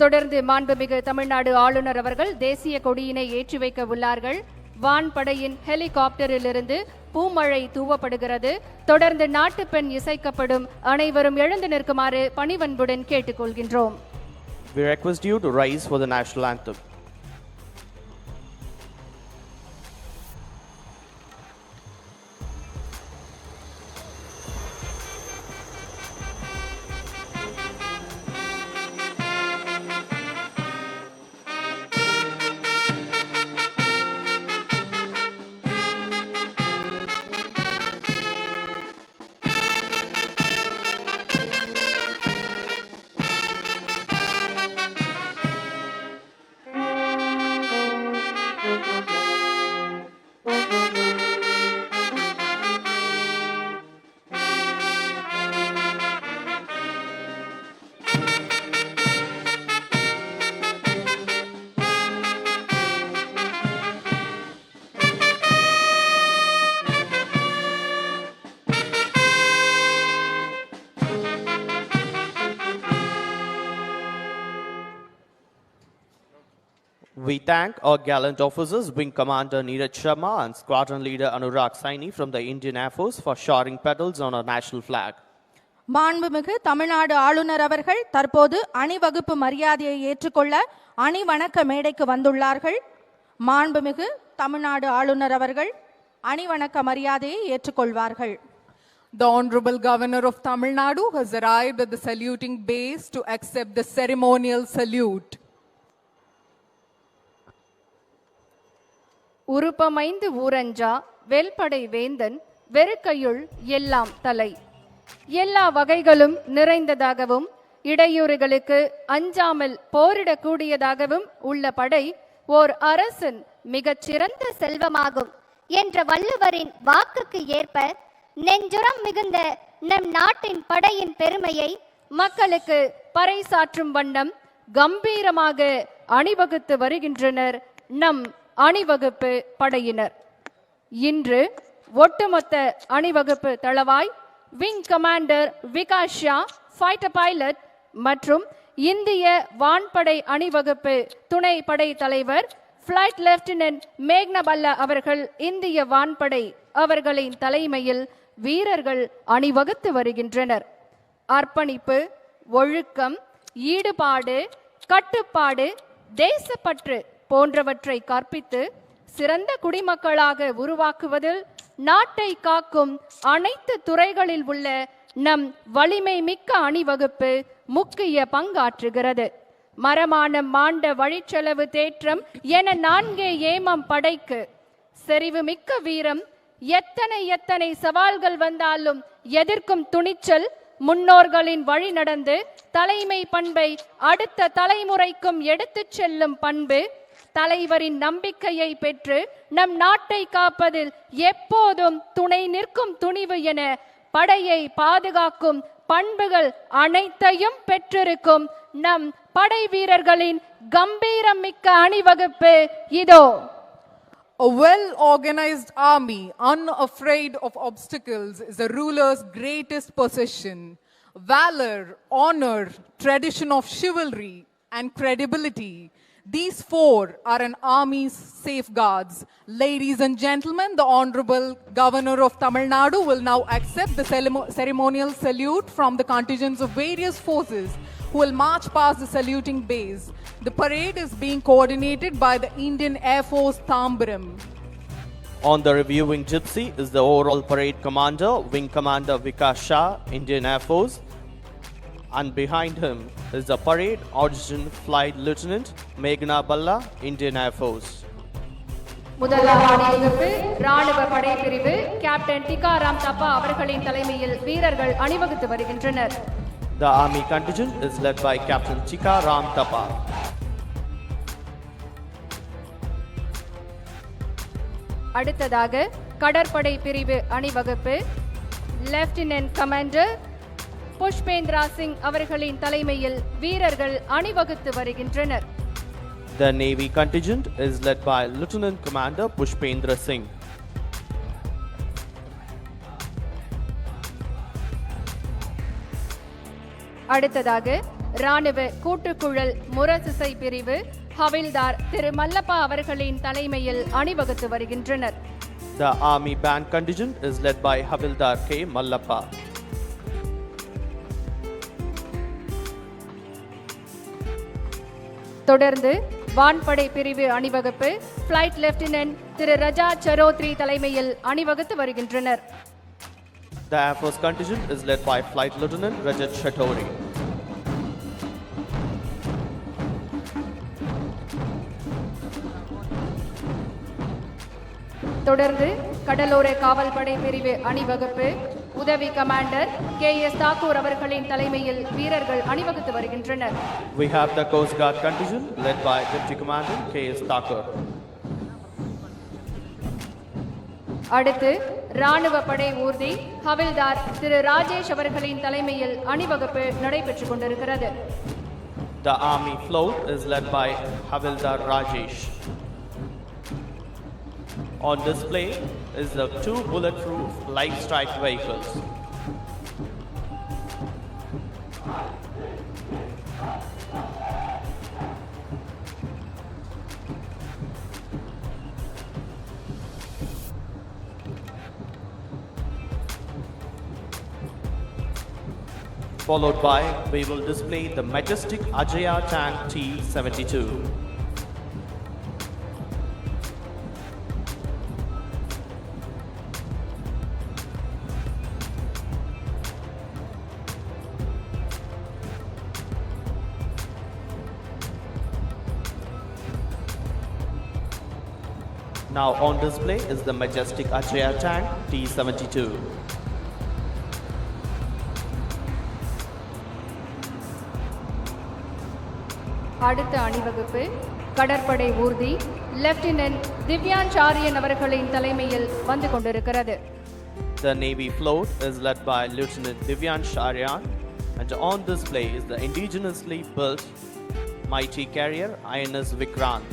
தொடர்ந்து மாண்புமிகு தமிழ்நாடு ஆளுநர் அவர்கள் தேசிய கொடியினை ஏற்றி வைக்க உள்ளார்கள். வான்படையின் ஹெலிகாப்டரிலிருந்து பூமழை தூவப்படுகிறது. தொடர்ந்து நாட்டுப்பெண் இசைக்கப்படும். அனைவரும் எழுந்து நிற்குமாறு பணிவன்புடன் கேட்டுக்கொள்கின்றோம். We request you to rise for the national anthem. We thank our gallant officers, Wing Commander Neeraj Sharma and Squadron Leader Anurag Saini from the Indian Air Force for shoring petals on our national flag. மாண்புமிகு தமிழ்நாடு ஆளுநர் அவர்கள் தற்போது அணிவகுப்பு மரியாதையை ஏற்றுக்கொள்ள அணிவணக்க மேடைக்கு வந்துள்ளார்கள் மாண்புமிகு தமிழ்நாடு ஆளுநர் அவர்கள் அணிவணக்க மரியாதையை ஏற்றுக்கொள்வார்கள் The Honorable Governor of Tamil Nadu has arrived at the saluting base to accept the ceremonial salute. உருப்பமைந்து ஊரஞ்சா வெல்படை வேந்தன் வெறுக்கையுள் எல்லாம் தலை. எல்லா வகைகளும் நிறைந்ததாகவும் இடையூறுகளுக்கு அஞ்சாமல் போரிடக்கூடியதாகவும் உள்ள படை ஓர் அரசன் மிகச்சிறந்த செல்வமாகும் என்ற வள்ளுவரின் வாக்குக்கு ஏற்ப நெஞ்சுரம் மிகுந்த நம் நாட்டின் படையின் பெருமையை மக்களுக்கு பறைசாற்றும் வண்ணம் கம்பீரமாக அணிவகுத்து வருகின்றனர் நம் அணிவகுப்பு படையினர். இன்று ஒட்டுமொத்த அணிவகுப்பு தளவாய் wing commander Vikash Shah fighter pilot மற்றும் இந்திய வான்படை அணிவகுப்பு துணை படை தலைவர் பிளைட் லெப்டினன்ட் மேக்னபல்லா அவர்கள் இந்திய வான்படை அவர்களின் தலைமையில் வீரர்கள் அணிவகுத்து வருகின்றனர். அர்ப்பணிப்பு ஒழுக்கம் ஈடுபாடு கட்டுப்பாடு தேசப்பற்று போன்றவற்றை கற்பித்து சிறந்த குடிமக்களாக உருவாக்குவதில் நாட்டை காக்கும் அனைத்து துறைகளில் உள்ள நம் வலிமை மிக்க அணிவகுப்பு முக்கிய பங்காற்றுகிறது. மரமான மாண்ட வழிச்செலவு தேற்றம் என நான்கே ஏமம் படைக்கு செறிவு மிக்க வீரம் எத்தனை எத்தனை சவால்கள் வந்தாலும் எதிர்க்கும் துணிச்சல் முன்னோர்களின் வழி நடந்து தலைமை பண்பை அடுத்த தலைமுறைக்கும் எடுத்துச் செல்லும் பண்பு தலைவரின் நம்பிக்கையை பெற்று நம் நாட்டை காப்பதில் எப்போதும் துணை நிற்கும் துணிவு என படையை பாதுகாக்கும் பண்புகள் அனைத்தையும் பெற்றிருக்கும் நம் படை வீரர்களின் கம்பீரம் மிக்க அணிவகுப்பு இதோ A well organized army, unafraid of obstacles, is a ruler's greatest possession. Valor, honor, tradition of chivalry, and credibility. These four are an army's safeguards. Ladies and gentlemen, the Honorable Governor of Tamil Nadu will now accept the ceremonial salute from the contingents of various forces who will march past the saluting base. The parade is being coordinated by the Indian Air Force Tambaram. On the reviewing gypsy is the overall parade commander, Wing Commander Vikas Shah, Indian Air Force. And behind him is the parade Adjutant Flight Lieutenant Meghna Balla, Indian Air Force. முதலாம் அணிவகுப்பு ராணுவ படைப்பிரிவு captain டிகாராம் தப்பா அவர்களின் தலைமையில் வீரர்கள் அணிவகுத்து வருகின்றனர் The army contingent is led by Captain Chika Ram Tapa. அடுத்ததாக கடற்படை பிரிவு அணிவகுப்பு லெப்டினன்ட் கமாண்டர் புஷ்பேந்திரா சிங் அவர்களின் தலைமையில் வீரர்கள் அணிவகுத்து வருகின்றனர் The navy contingent is led by Lieutenant Commander Pushpendra Singh. அடுத்ததாக ராணுவ கூட்டுக்குழல் முரசிசை பிரிவு ஹவில்தார் திரு மல்லப்பா அவர்களின் தலைமையில் அணிவகுத்து வருகின்றனர் The army band contingent is led by Havildar K. Mallappa. தொடர்ந்து வான்படை பிரிவு அணிவகுப்பு பிளைட் லெப்டினன்ட் திரு ரஜா சரோத்ரி தலைமையில் அணிவகுத்து வருகின்றனர் The Air Force contingent is led by Flight Lieutenant Rajat Chatori. தொடர்ந்து கடலோர காவல்படை பிரிவு அணிவகுப்பு உதவி கமாண்டர் கே எஸ் தாக்கூர் அவர்களின் தலைமையில் வீரர்கள் அணிவகுத்து வருகின்றனர் We have the Coast Guard contingent led by Deputy. Thakur. அடுத்து ராணுவ படை ஊர்தி ஹவில்தார் திரு ராஜேஷ் அவர்களின் தலைமையில் அணிவகுப்பு நடைபெற்றுக் கொண்டிருக்கிறது The Army float is led by Havildar Rajesh. On display is the two bulletproof light strike vehicles. Followed by, we will display the majestic Ajaya Tank T-72. Now on display is the majestic Ajaya Tank T-72. அடுத்த அணிவகுப்பு கடற்படை ஊர்தி lieutenant Divyansh சாரியன் அவர்களின் தலைமையில் வந்து கொண்டிருக்கிறது The Navy float is led by Lieutenant Divyan Sharyan, and on display is the indigenously built mighty carrier INS Vikrant.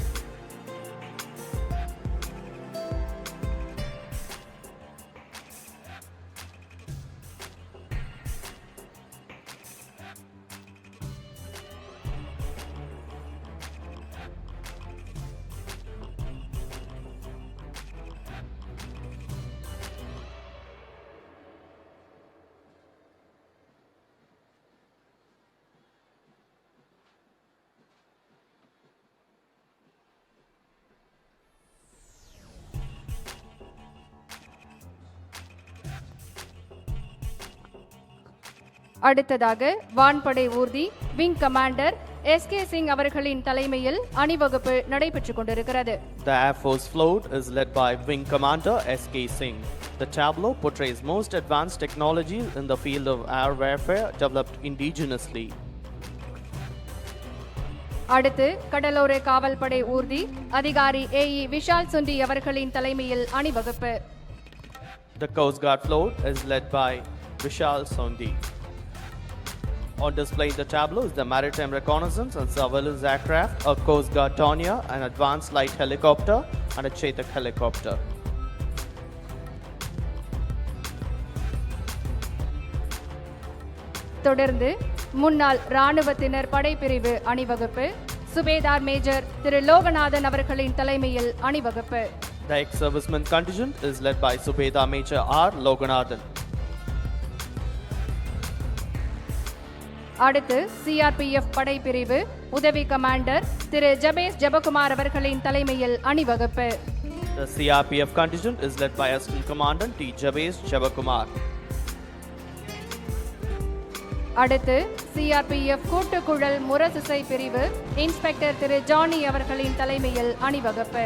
அடுத்ததாக வான்படை ஊர்தி wing commander S K Singh அவர்களின் தலைமையில் அணிவகுப்பு நடைபெற்றுக் கொண்டிருக்கிறது The Air Force float is led by Wing Commander S.K. Singh. The tableau portrays most advanced technologies in the field of air warfare developed indigenously. அடுத்து கடலோர காவல்படை ஊர்தி அதிகாரி ஏஇ விஷால் சுண்டி அவர்களின் தலைமையில் அணிவகுப்பு The Coast Guard float is led by Vishal Sondi. On display in the tableau is the Maritime Reconnaissance and Surveillance Aircraft, a Coast Guard Tornado, an advanced light helicopter, and a Chetak helicopter. தொடர்ந்து முன்னாள் இராணுவத்தினர் படைப்பிரிவு அணிவகுப்பு சுபேதார் major திரு லோகநாதன் அவர்களின் தலைமையில் அணிவகுப்பு The ex-serviceman contingent is led by Subeda Major R. Loganathan. அடுத்து CRPF படைப்பிரிவு உதவி கமாண்டர் திரு ஜபேஷ் ஜபகுமார் அவர்களின் தலைமையில் அணிவகுப்பு The CRPF contingent is led by Assistant Commandant T. Javesh Javakumar. அடுத்து சிஆர்பிஎஃப் கூட்டுக்குழல் முரசிசை பிரிவு இன்ஸ்பெக்டர் திரு ஜானி அவர்களின் தலைமையில் அணிவகுப்பு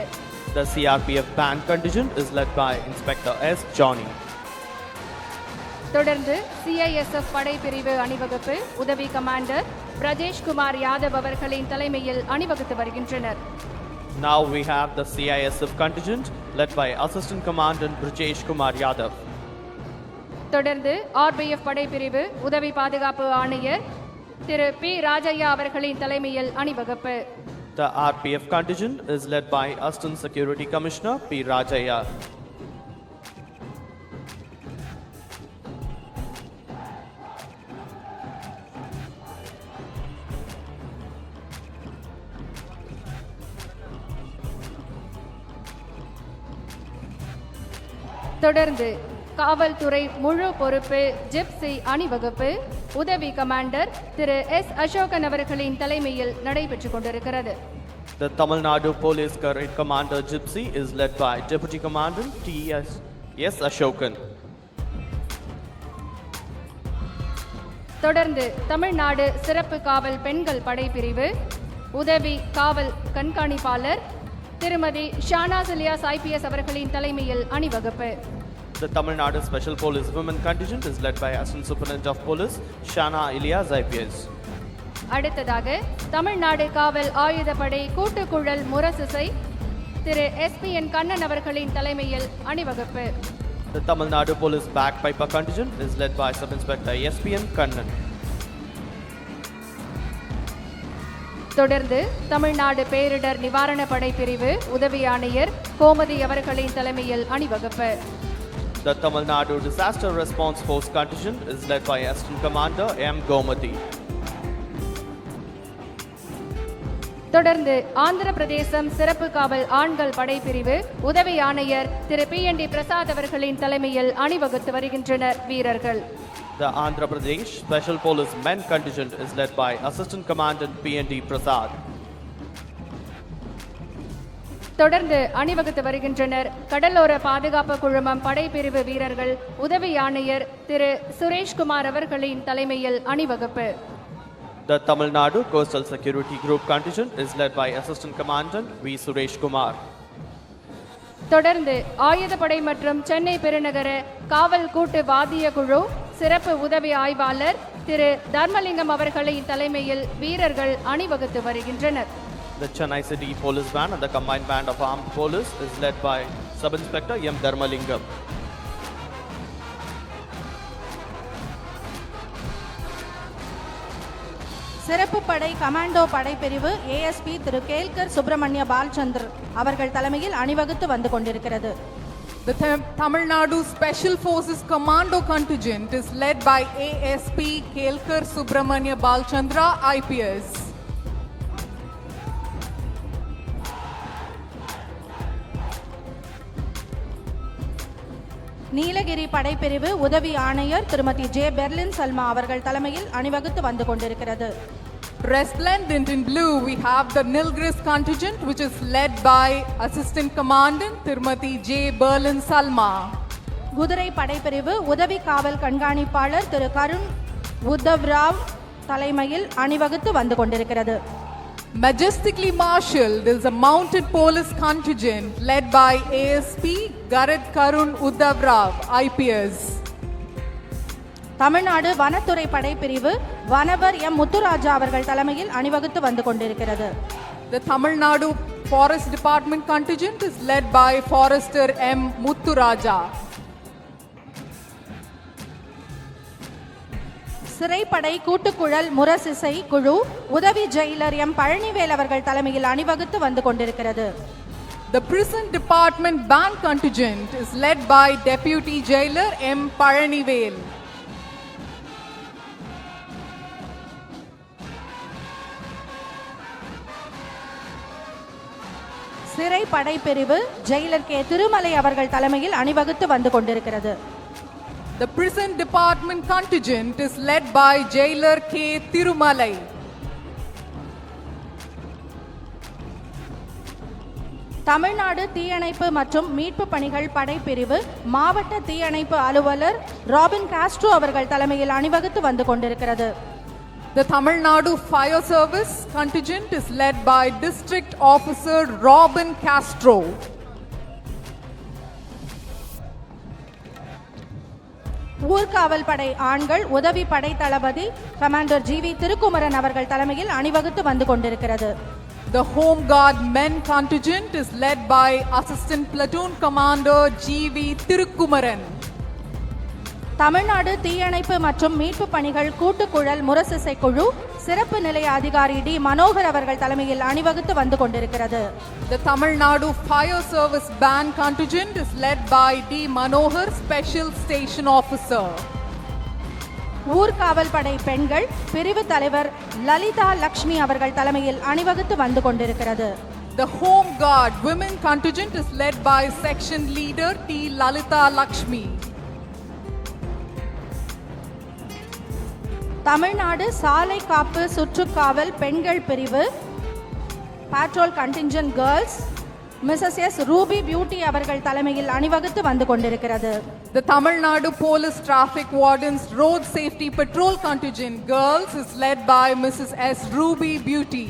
The CRPF band contingent is led by Inspector S. Johnny. தொடர்ந்து சிஐஎஸ்எஃப் படைப்பிரிவு அணிவகுப்பு உதவி கமாண்டர் பிரஜேஷ் குமார் யாதவ் அவர்களின் தலைமையில் அணிவகுத்து வருகின்றனர் Now we have the CISF contingent led by Assistant Commandant Brijesh Kumar Yadav. தொடர்ந்து ஆர்பிஎஃப் படைப்பிரிவு உதவி பாதுகாப்பு ஆணையர் திரு பி ராஜையா அவர்களின் தலைமையில் அணிவகுப்பு The RPF contingent is led by Assistant Security Commissioner P. Rajaya. தொடர்ந்து காவல்துறை முழு பொறுப்பு ஜிப்சி அணிவகுப்பு உதவி கமாண்டர் திரு எஸ் அசோகன் அவர்களின் தலைமையில் நடைபெற்றுக் கொண்டிருக்கிறது The Tamil Nadu Police Parade Commander Gypsy is led by Deputy Commandant T.S. S. Ashokan. தொடர்ந்து தமிழ்நாடு சிறப்பு காவல் பெண்கள் படைப்பிரிவு உதவி காவல் கண்காணிப்பாளர் திருமதி ஷானாஸ் இலியாஸ் ஐபிஎஸ் அவர்களின் தலைமையில் அணிவகுப்பு The Tamil Nadu Special Police Women Contingent is led by Assistant Superintendent of Police Shana Ilyas IPS. அடுத்ததாக தமிழ்நாடு காவல் ஆயுதப்படை கூட்டுக்குழல் முரசிசை திரு எஸ்பிஎன் கண்ணன் அவர்களின் தலைமையில் அணிவகுப்பு The Tamil Nadu Police Bagpiper Contingent is led by Sub Inspector SPN Kannan. தொடர்ந்து தமிழ்நாடு பேரிடர் நிவாரண படை பிரிவு உதவி ஆணையர் கோமதி அவர்களின் தலைமையில் அணிவகுப்பு The Tamil Nadu Disaster Response Force Contingent is led by Assistant Commander M. Gomati. தொடர்ந்து ஆந்திர பிரதேசம் சிறப்பு காவல் ஆண்கள் படைப்பிரிவு உதவி ஆணையர் திரு பி என் டி பிரசாத் அவர்களின் தலைமையில் அணிவகுத்து வருகின்றனர் வீரர்கள் The Andhra Pradesh Special Police Men Contingent is led by Assistant Commandant P.N.D. Prasad. தொடர்ந்து அணிவகுத்து வருகின்றனர் கடலோர பாதுகாப்பு குழுமம் படைப்பிரிவு வீரர்கள் உதவி ஆணையர் திரு சுரேஷ்குமார் அவர்களின் தலைமையில் அணிவகுப்பு The Tamil Nadu Coastal Security Group Contingent is led by Assistant Commandant V. Suresh Kumar. தொடர்ந்து ஆயுதப்படை மற்றும் சென்னை பெருநகர காவல் கூட்டு வாதிய குழு சிறப்பு உதவி ஆய்வாளர் திரு தர்மலிங்கம் அவர்களின் தலைமையில் வீரர்கள் அணிவகுத்து வருகின்றனர் The Chennai City Police Band and the Combined Band of Armed Police is led by Sub Inspector M. Dharmalingam. சிறப்பு படை கமாண்டோ படைப்பிரிவு ஏஎஸ்பி திரு கேல்கர் சுப்பிரமணிய பால்சந்தர் அவர்கள் தலைமையில் அணிவகுத்து வந்து கொண்டிருக்கிறது The Th- Tamil Nadu Special Forces Commando Contingent is led by ASP Kelkar Subramanya Balchandra IPS. Nilgiri படைப்பிரிவு உதவி ஆணையர் திருமதி ஜே பெர்லின் சல்மா அவர்கள் தலைமையில் அணிவகுத்து வந்து கொண்டிருக்கிறது Resplendent in blue, we have the Nilgiris contingent, which is led by Assistant Commandant Tirumati J. Berlin Salma. குதிரை படைப்பிரிவு உதவி காவல் கண்காணிப்பாளர் திரு கருண் உத்தவ் ராவ் தலைமையில் அணிவகுத்து வந்து கொண்டிருக்கிறது Majestically marshaled is a mounted police contingent led by ASP Garad Karun Uddhav Rao, IPS. Tamil Nadu வனத்துறை படைப்பிரிவு வனவர் எம் முத்துராஜா அவர்கள் தலைமையில் அணிவகுத்து வந்து கொண்டிருக்கிறது The Tamil Nadu Forest Department contingent is led by Forester M. Mutturaja. சிறைப்படை கூட்டுக்குழல் முரசிசை குழு உதவி ஜெயிலர் எம் பழனிவேல் அவர்கள் தலைமையில் அணிவகுத்து வந்து கொண்டிருக்கிறது The Prison Department Band contingent is led by Deputy Jailer M. Paranivel. படைப்பிரிவு ஜெயிலர் கே திருமலை அவர்கள் தலைமையில் அணிவகுத்து வந்து கொண்டிருக்கிறது The Prison Department contingent is led by Jailer K. Tirumalai. Tamil Nadu தீயணைப்பு மற்றும் மீட்பு பணிகள் படைப்பிரிவு மாவட்ட தீயணைப்பு அலுவலர் ராபின் காஸ்ட்ரோ அவர்கள் தலைமையில் அணிவகுத்து வந்து கொண்டிருக்கிறது The Tamil Nadu Fire Service contingent is led by District Officer Robin Castro. ஊர்காவல் படை ஆண்கள் உதவி படை தளபதி கமாண்டர் ஜி வி திருக்குமரன் அவர்கள் தலைமையில் அணிவகுத்து வந்து கொண்டிருக்கிறது The Home Guard Men contingent is led by Assistant Platoon Commander G.V. Tirukumaran. Tamil Nadu தீயணைப்பு மற்றும் மீட்பு பணிகள் கூட்டுக்குழல் முரசிசை குழு சிறப்பு நிலைய அதிகாரி டி மனோகர் அவர்கள் தலைமையில் அணிவகுத்து வந்து கொண்டிருக்கிறது The Tamil Nadu Fire Service Band contingent is led by D. Manohar, Special Station Officer. ஊர்காவல் படை பெண்கள் பிரிவு தலைவர் லலிதா லக்ஷ்மி அவர்கள் தலைமையில் அணிவகுத்து வந்து கொண்டிருக்கிறது The Home Guard women contingent is led by section leader T. Lalita Lakshmi. Tamil Nadu சாலை காப்பு சுற்றுக்காவல் பெண்கள் பிரிவு patrol contingent girls Mrs S Ruby Beauty அவர்கள் தலைமையில் அணிவகுத்து வந்து கொண்டிருக்கிறது The Tamil Nadu Police Traffic Wardens Road Safety Patrol Contingent Girls is led by Mrs. S. Ruby Beauty.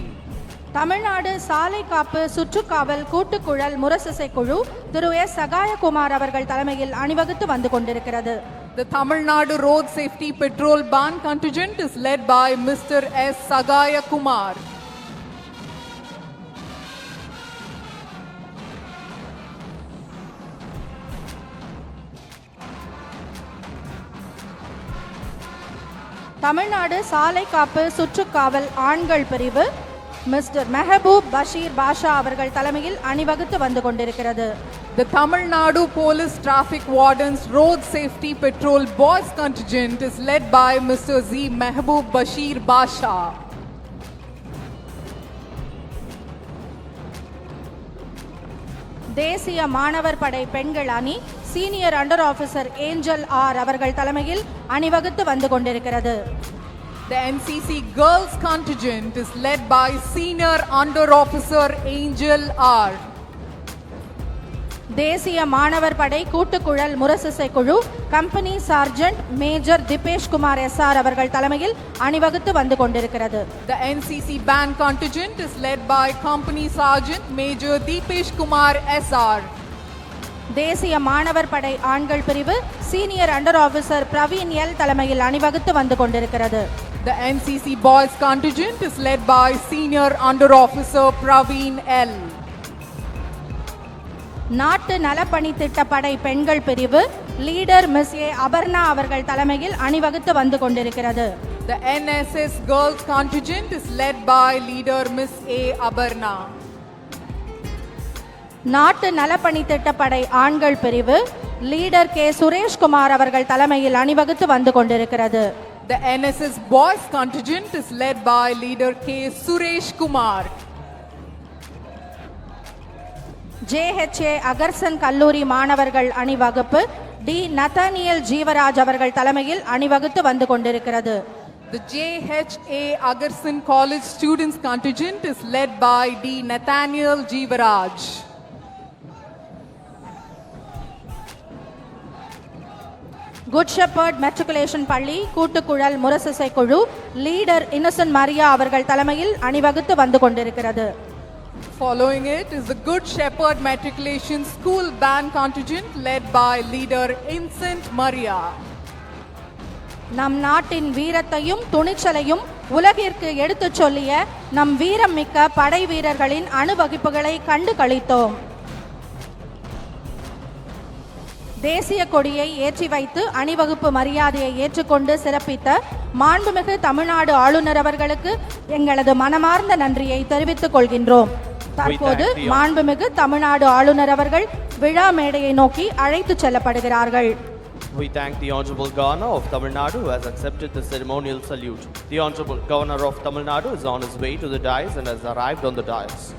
Tamil Nadu சாலை காப்பு சுற்றுக்காவல் கூட்டுக்குழல் முரசசை குழு திரு எஸ் சகாயகுமார் அவர்கள் தலைமையில் அணிவகுத்து வந்து கொண்டிருக்கிறது The Tamil Nadu Road Safety Patrol Ban Contingent is led by Mr. S. Sagaya Kumar. Tamil Nadu சாலை காப்பு சுற்றுக்காவல் ஆண்கள் பிரிவு மிஸ்டர் மெஹபூப் பஷீர் பாஷா அவர்கள் தலைமையில் அணிவகுத்து வந்து கொண்டிருக்கிறது The Tamil Nadu Police Traffic Wardens Road Safety Patrol Boys Contingent is led by Mr. Z. Mehboob Bashir Basha. தேசிய மாணவர் படை பெண்கள் அணி senior under officer Angel R அவர்கள் தலைமையில் அணிவகுத்து வந்து கொண்டிருக்கிறது The NCC Girls Contingent is led by Senior Under Officer Angel R. தேசிய மாணவர் படை கூட்டுக்குழல் முரசசை குழு company sergeant major Dipesh Kumar S R அவர்கள் தலைமையில் அணிவகுத்து வந்து கொண்டிருக்கிறது The NCC Band Contingent is led by Company Sergeant Major Deepesh Kumar SR. தேசிய மாணவர் படை ஆண்கள் பிரிவு senior under officer Praveen L தலைமையில் அணிவகுத்து வந்து கொண்டிருக்கிறது The NCC Boys Contingent is led by Senior Under Officer Praveen L. நாட்டு நலப்பணி திட்ட படை பெண்கள் பிரிவு லீடர் மிஸ் ஏ அபர்ணா அவர்கள் தலைமையில் அணிவகுத்து வந்து கொண்டிருக்கிறது The NSS Girls Contingent is led by leader Miss A. Abarna. நாட்டு நலப்பணி திட்டப்படை ஆண்கள் பிரிவு லீடர் கே சுரேஷ்குமார் அவர்கள் தலைமையில் அணிவகுத்து வந்து கொண்டிருக்கிறது The NSS Boys Contingent is led by leader K. Suresh Kumar. JHA Agarsen கல்லூரி மாணவர்கள் அணிவகுப்பு டி நத்தானியல் ஜீவராஜ் அவர்கள் தலைமையில் அணிவகுத்து வந்து கொண்டிருக்கிறது The JHA Agarsan College Students Contingent is led by D. Nathaniel Jeevaraj. Good Shepherd matriculation பள்ளி கூட்டுக்குழல் முரசசை குழு லீடர் இன்னசென்ட் மரியா அவர்கள் தலைமையில் அணிவகுத்து வந்து கொண்டிருக்கிறது Following it is the Good Shepherd Matriculation School Band Contingent led by leader Incent Maria. நம் நாட்டின் வீரத்தையும் துணிச்சலையும் உலகிற்கு எடுத்துச் சொல்லிய நம் வீரம் மிக்க படை வீரர்களின் அணுவகுப்புகளை கண்டு கழித்தோம் தேசிய கொடியை ஏற்றி வைத்து அணிவகுப்பு மரியாதையை ஏற்றுக்கொண்டு சிறப்பித்த மாண்புமிகு தமிழ்நாடு ஆளுநர் அவர்களுக்கு எங்களது மனமார்ந்த நன்றியை தெரிவித்துக் கொள்கின்றோம் தற்போது மாண்புமிகு தமிழ்நாடு ஆளுநர் அவர்கள் விழா மேடையை நோக்கி அழைத்துச் செல்லப்படுகிறார்கள் We thank the Honorable Governor of Tamil Nadu who has accepted the ceremonial salute. The Honorable Governor of Tamil Nadu is on his way to the dais and has arrived on the dais.